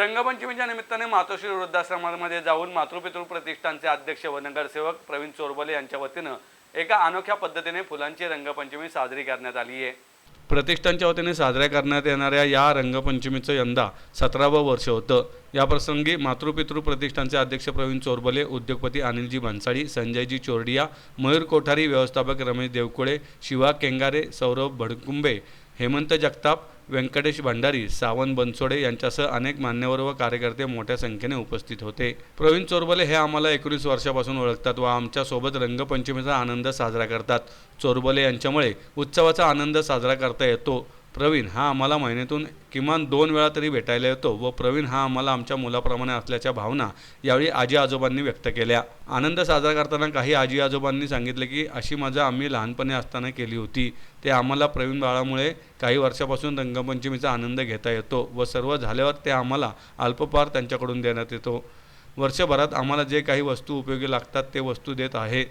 रंगपंचमीच्या निमित्ताने मातोश्री वृद्धाश्रमामध्ये जाऊन मातृपितृ प्रतिष्ठानचे अध्यक्ष व नगरसेवक प्रवीण चोरबले यांच्या वतीनं एका अनोख्या पद्धतीने फुलांची रंगपंचमी साजरी करण्यात आली आहे. प्रतिष्ठानच्या वतीने साजऱ्या करण्यात येणाऱ्या या रंगपंचमीचं यंदा सतरावं वर्ष होतं. याप्रसंगी मातृपितृ प्रतिष्ठानचे अध्यक्ष प्रवीण चोरबले उद्योगपती अनिलजी भन्साळी संजयजी चोरडिया मयूर कोठारी व्यवस्थापक रमेश देवकुळे शिवा केंगारे सौरभ भडकुंबे हेमंत जगताप व्यंकटेश भंडारी सावंत बनसोडे यांच्यासह अनेक मान्यवर व कार्यकर्ते मोठ्या संख्येने उपस्थित होते. प्रवीण चोरबले हे आम्हाला एकोणीस वर्षापासून ओळखतात व आमच्यासोबत रंगपंचमीचा आनंद साजरा करतात. चोरबले यांच्यामुळे उत्सवाचा आनंद साजरा करता येतो. प्रवीण हा आम्हाला महिन्यातून किमान दोन वेळा तरी भेटायला येतो व प्रवीण हा आम्हाला आमच्या मुलाप्रमाणे असल्याच्या भावना यावेळी आजी आजोबांनी व्यक्त केल्या. आनंद साजरा करताना काही आजी आजोबांनी सांगितले की अशी मजा आम्ही लहानपणी असताना केली होती. ते आम्हाला प्रवीण बाळामुळे काही वर्षापासून रंगपंचमीचा आनंद घेता येतो व सर्व झाल्यावर ते आम्हाला अल्पपार त्यांच्याकडून देण्यात येतो. वर्षभरात आम्हाला जे काही वस्तू उपयोगी लागतात ते वस्तू देत आहे.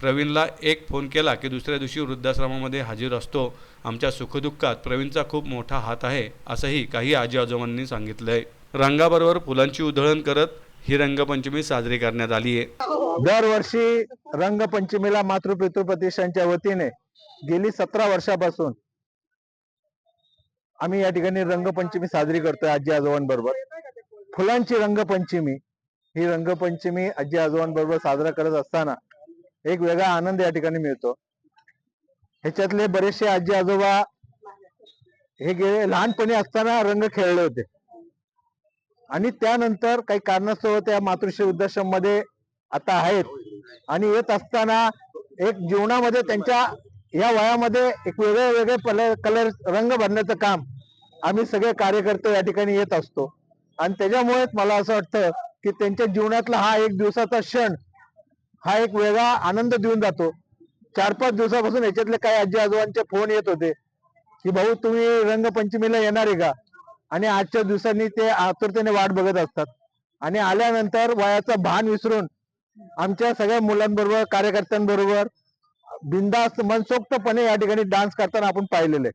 प्रवीणला एक फोन केला की दुसऱ्या दिवशी वृद्धाश्रमामध्ये हजर असतो. आमच्या सुखदुःखात प्रवीणचा खूप मोठा हात आहे असंही काही आजी आजोबांनी सांगितलंय. रंगाबरोबर फुलांची उधळण करत ही रंगपंचमी साजरी करण्यात आली आहे. दरवर्षी रंगपंचमीला मातृपितृ प्रतिष्ठानच्या वतीने गेली सतरा वर्षापासून आम्ही या ठिकाणी रंगपंचमी साजरी करतोय आजी आजोबांबरोबर. फुलांची रंगपंचमी ही रंगपंचमी आजी आजोबांबरोबर साजरा करत असताना एक वेगळा आनंद या ठिकाणी मिळतो. ह्याच्यातले बरेचसे आजी आजोबा हे गेले लहानपणी असताना रंग खेळले होते. आणि त्यानंतर काही कारणास्तव त्या मातृश्री वृद्धाश्रममध्ये आता आहेत. आणि येत असताना एक जीवनामध्ये त्यांच्या या वयामध्ये एक वेगळे वेगळे कलर कलर रंग भरण्याचं काम आम्ही सगळे कार्यकर्ते या ठिकाणी येत असतो. आणि त्याच्यामुळेच मला असं वाटतं की त्यांच्या जीवनातला हा एक दिवसाचा क्षण हा एक वेगळा आनंद देऊन जातो. चार पाच दिवसापासून याच्यातले काही आजी आजोबांचे फोन येत होते की भाऊ तुम्ही रंगपंचमीला येणार आहे का? आणि आजच्या दिवसांनी ते आतुरतेने वाट बघत असतात. आणि आल्यानंतर वयाचं भान विसरून आमच्या सगळ्या मुलांबरोबर कार्यकर्त्यांबरोबर बिंदास्त मनसोक्तपणे या ठिकाणी डान्स करताना आपण पाहिलेले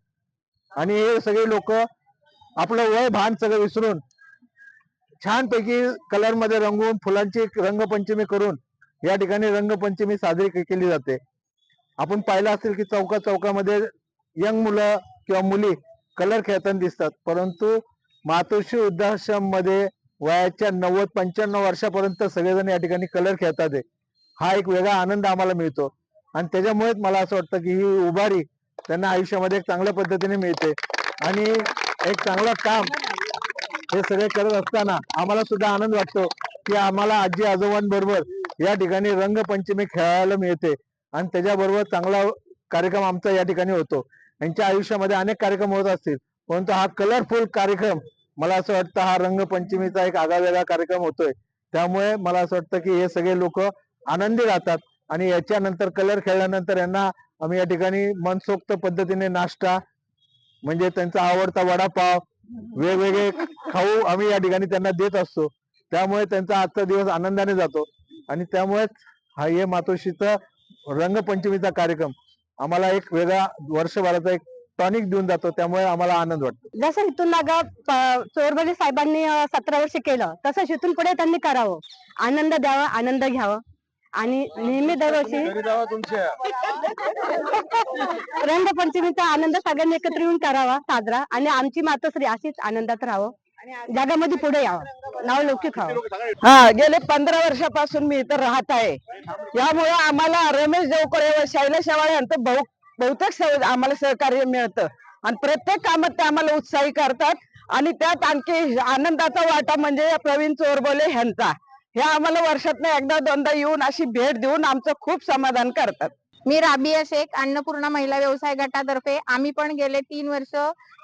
आणि हे सगळे लोक आपलं वय भान सगळं विसरून छानपैकी कलरमध्ये रंगवून फुलांची रंगपंचमी करून या ठिकाणी रंगपंचमी साजरी केली जाते. आपण पाहिलं असेल की चौका चौकामध्ये यंग मुलं किंवा मुली कलर खेळताना दिसतात. परंतु मातोश्री वृद्धाश्रममध्ये वयाच्या नव्वद पंच्याण्णव वर्षापर्यंत सगळेजण या ठिकाणी कलर खेळतात. आहे. हा एक वेगळा आनंद आम्हाला मिळतो. आणि त्याच्यामुळेच मला असं वाटतं की ही उभारी त्यांना आयुष्यामध्ये एक चांगल्या पद्धतीने मिळते. आणि एक चांगलं काम हे सगळे करत असताना आम्हाला सुद्धा आनंद वाटतो की आम्हाला आजी आजोबांबरोबर या ठिकाणी रंगपंचमी खेळायला मिळते. आणि त्याच्याबरोबर चांगला कार्यक्रम आमचा या ठिकाणी होतो. यांच्या आयुष्यामध्ये अनेक कार्यक्रम होत असतील. परंतु हा कलरफुल कार्यक्रम मला असं वाटतं हा रंगपंचमीचा एक आगावेगळा कार्यक्रम होतोय. त्यामुळे मला असं वाटतं की हे सगळे लोक आनंदी राहतात. आणि याच्यानंतर कलर खेळल्यानंतर यांना आम्ही या ठिकाणी मनसोक्त पद्धतीने नाश्ता म्हणजे त्यांचा आवडता वडापाव वेगवेगळे खाऊ आम्ही या ठिकाणी त्यांना देत असतो. त्यामुळे त्यांचा आजचा दिवस आनंदाने जातो. आणि त्यामुळेच हा हे मातोश्रीचा रंगपंचमीचा कार्यक्रम आम्हाला एक वेगळा वर्षभराचा एक टॉनिक देऊन जातो त्यामुळे आम्हाला आनंद वाटतो. जसं इथून माग चोरबली साहेबांनी सतरा वर्ष केलं तसंच इथून पुढे त्यांनी करावं. आनंद द्यावा आनंद घ्यावा. आणि नेहमी दरवर्षी रंगपंचमीचा आनंद सगळ्यांनी एकत्र येऊन करावा साजरा. आणि आमची मातोश्री अशीच आनंदात राहावं. जगामध्ये पुढे यावं. नाव लौकिक व्हावं हा गेले पंधरा वर्षापासून मी इथं राहत आहे. यामुळे आम्हाला रमेश देवकर व शैलेश शेवाळे यांचं बहु बहुतेक आम्हाला सहकार्य मिळतं. आणि प्रत्येक कामात ते आम्हाला उत्साही करतात. आणि त्यात आणखी आनंदाचा वाटा म्हणजे प्रवीण चोरबोले ह्यांचा. हे आम्हाला वर्षातनं एकदा दोनदा येऊन अशी भेट देऊन आमचं खूप समाधान करतात. मी राबिया शेख अन्नपूर्णा महिला व्यवसाय गटातर्फे. आम्ही पण गेले तीन वर्ष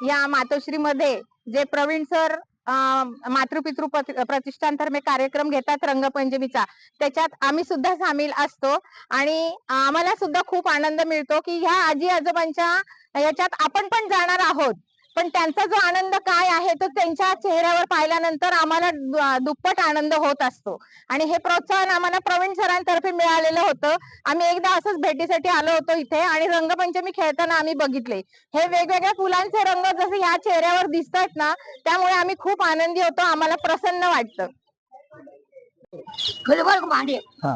या मातोश्री मध्ये जे प्रवीण सर मातृपितृ प्रतिष्ठानतर्फे कार्यक्रम घेतात रंगपंचमीचा. त्याच्यात आम्ही सुद्धा सामील असतो आणि आम्हाला सुद्धा खूप आनंद मिळतो की ह्या आजी आजोबांच्या याच्यात आपण पण जाणार आहोत. पण त्यांचा जो आनंद काय आहे तो त्यांच्या चेहऱ्यावर पाहिल्यानंतर आम्हाला दुप्पट आनंद होत असतो. आणि हे प्रोत्साहन आम्हाला प्रवीण सरांतर्फे मिळालेलं होतं. आम्ही एकदा असंच भेटीसाठी आलो होतो इथे आणि रंगपंचमी खेळताना आम्ही बघितले. हे वेगवेगळ्या फुलांचे रंग जसे ह्या चेहऱ्यावर दिसतात ना त्यामुळे आम्ही खूप आनंदी होतो आम्हाला प्रसन्न वाटतं. हा.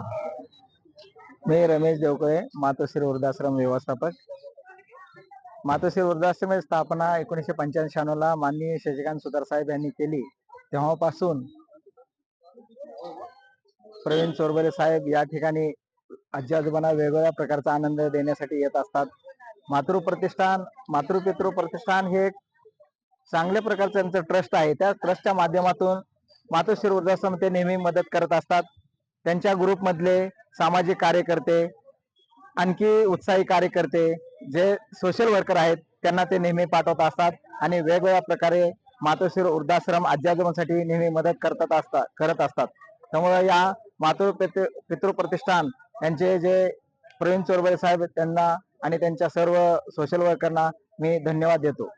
मी रमेश देवकळे मातोश्री वृद्धाश्रम व्यवस्थापक. मातोश्री वृद्धाश्रम स्थापना एकोणीसशे पंच्याण्णव ला माननीय शशिकांत सुतार साहेब यांनी केली. तेव्हापासून प्रवीण चोरबरे साहेब या ठिकाणी आजी आजोबांना वेगवेगळ्या प्रकारचा आनंद देण्यासाठी येत असतात. मातृ प्रतिष्ठान मातृपितृ प्रतिष्ठान हे एक चांगल्या प्रकारचं त्यांचं ट्रस्ट आहे. त्या ट्रस्टच्या माध्यमातून मातोश्री वृद्धाश्रम ते नेहमी मदत करत असतात. त्यांच्या ग्रुप मधले सामाजिक कार्यकर्ते आणखी उत्साही कार्यकर्ते जे सोशल वर्कर आहेत त्यांना ते नेहमी पाठवत असतात आणि वेगवेगळ्या प्रकारे मातोश्री वृद्धाश्रम आजी आजोबांसाठी नेहमी मदत करतात असतात करत असतात. त्यामुळे या मातृ पितृ पितृ प्रतिष्ठान यांचे जे प्रवीण चोरबरे साहेब त्यांना आणि त्यांच्या सर्व सोशल वर्करना मी धन्यवाद देतो.